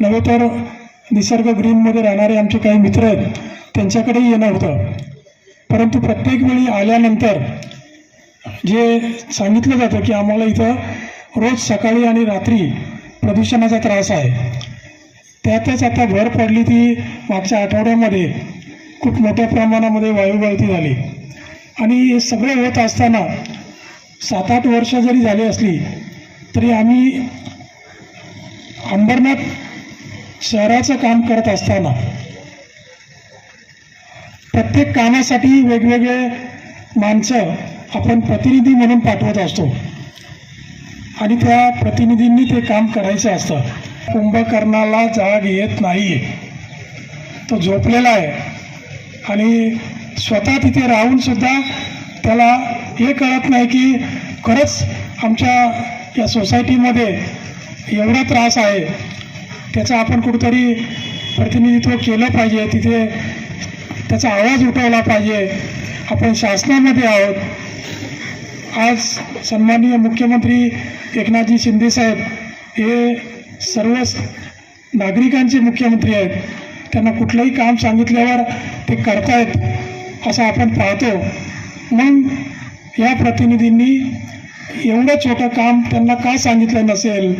नव्हे तर निसर्ग ग्रीनमध्ये राहणारे आमचे काही मित्र आहेत त्यांच्याकडेही येणं होतं. परंतु प्रत्येक वेळी आल्यानंतर जे सांगितलं जातं की आम्हाला इथं रोज सकाळी आणि रात्री प्रदूषणाचा त्रास आहे. त्यातच आता भर पडली ती मागच्या आठवड्यामध्ये खूप मोठ्या प्रमाणामध्ये वायुगळती झाली. आणि हे सगळं होत असताना सात आठ वर्ष जरी झाली असली तरी आम्ही अंबरनाथ शहराचं काम करत असताना प्रत्येक कामासाठी वेगवेगळे माणसं आपण प्रतिनिधी म्हणून पाठवत असतो. आणि त्या प्रतिनिधींनी ते काम करायचं असतं. कुंभकर्णाला जाग येत नाही तो झोपलेला आहे. आणि स्वतः तिथे राहून सुद्धा त्याला हे कळत नाही की खरंच आमच्या या सोसायटीमध्ये एवढा त्रास आहे. त्याचा आपण कुठंतरी प्रतिनिधित्व केलं पाहिजे. तिथे त्याचा आवाज उठवला पाहिजे. आपण शासनामध्ये आहोत. आज सन्माननीय मुख्यमंत्री एकनाथजी शिंदेसाहेब हे सर्व नागरिकांचे मुख्यमंत्री आहेत. त्यांना कुठलंही काम सांगितल्यावर ते करतायत असं आपण पाहतो. मग या प्रतिनिधींनी एवढं छोटं काम त्यांना का सांगितलं नसेल?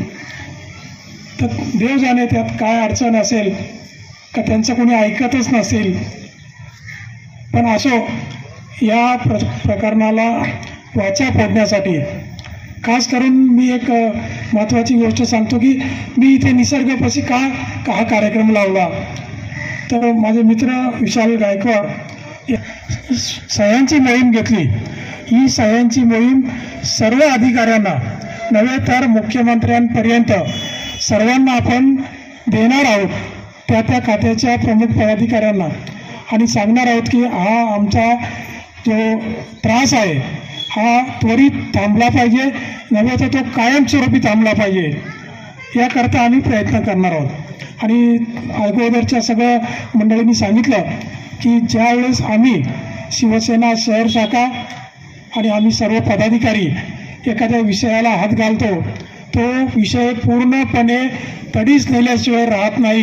तर देव जाणे त्यात काय अडचण असेल का त्यांचं कोणी ऐकतच नसेल. पण असो या प्र प्रकरणाला वाचा फोडण्यासाठी. खास करून मी एक महत्त्वाची गोष्ट सांगतो की मी इथे निसर्गपाशी का का हा कार्यक्रम लावला? तर माझे मित्र विशाल गायकवाड सह्यांची मोहीम घेतली. ही सह्यांची मोहीम सर्व अधिकाऱ्यांना नव्हे तर मुख्यमंत्र्यांपर्यंत सर्वांना आपण देणार आहोत त्या त्या खात्याच्या प्रमुख पदाधिकाऱ्यांना. आणि सांगणार आहोत की हा आमचा जो त्रास आहे हा त्वरित थांबला पाहिजे नव्हे तर तो कायमस्वरूपी थांबला पाहिजे याकरता आम्ही प्रयत्न करणार आहोत. आणि अगोदरच्या सगळ्या मंडळींनी सांगितलं की ज्यावेळेस आम्ही शिवसेना शहर शाखा आणि आम्ही सर्व पदाधिकारी एखाद्या विषयाला हात घालतो तो विषय पूर्णपणे तडीच नेल्याशिवाय राहत नाही.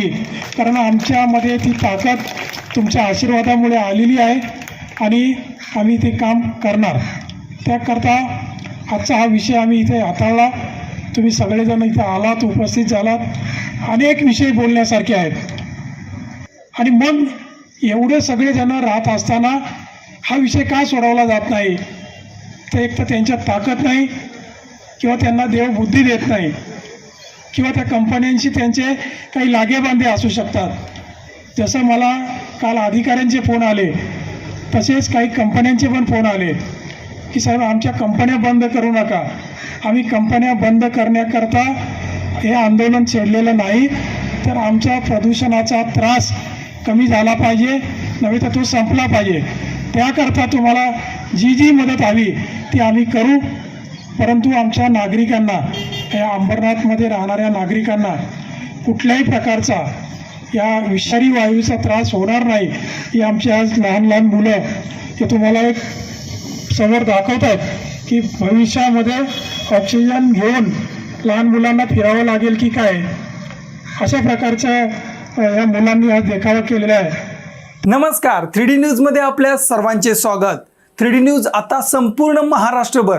कारण आमच्यामध्ये ती ताकद तुमच्या आशीर्वादामुळे आलेली आहे आणि आम्ही ते काम करणार. त्याकरता आजचा हा विषय आम्ही इथे हाताळला. तुम्ही सगळेजण इथे आलात उपस्थित झालात. अनेक विषय बोलण्यासारखे आहेत. आणि मग एवढे सगळेजण राहत असताना हा विषय का सोडवला जात नाही? तर एक तर त्यांच्यात ताकद नाही. किंवा त्यांना देव बुद्धी देत नाही किंवा त्या कंपन्यांशी त्यांचे काही लागेबांधे असू शकतात. जसं मला काल अधिकाऱ्यांचे फोन आले तसेच काही कंपन्यांचे पण फोन आले की साहेब आमच्या कंपन्या बंद करू नका. आम्ही कंपन्या बंद करण्याकरता हे आंदोलन छेडलेलं नाही तर आमच्या प्रदूषणाचा त्रास कमी झाला पाहिजे नव्हे तर तो संपला पाहिजे. त्याकरता तुम्हाला जी जी मदत हवी ती आम्ही करू. परंतु आमच्या नागरिकांना या अंबरनाथमध्ये राहणाऱ्या नागरिकांना कुठल्याही प्रकारचा या विषारी वायूचा त्रास होणार नाही ही आमची आज लहान लहान मुलं हे तुम्हाला एक समोर दाखवतात की भविष्यामध्ये ऑक्सिजन घेऊन लहान मुलांना फिरावं लागेल की काय? अशा प्रकारच्या या मुलांनी आज देखावा केलेला आहे. नमस्कार थ्री डी न्यूजमध्ये आपल्या सर्वांचे स्वागत. थ्री डी न्यूज आता संपूर्ण महाराष्ट्रभर.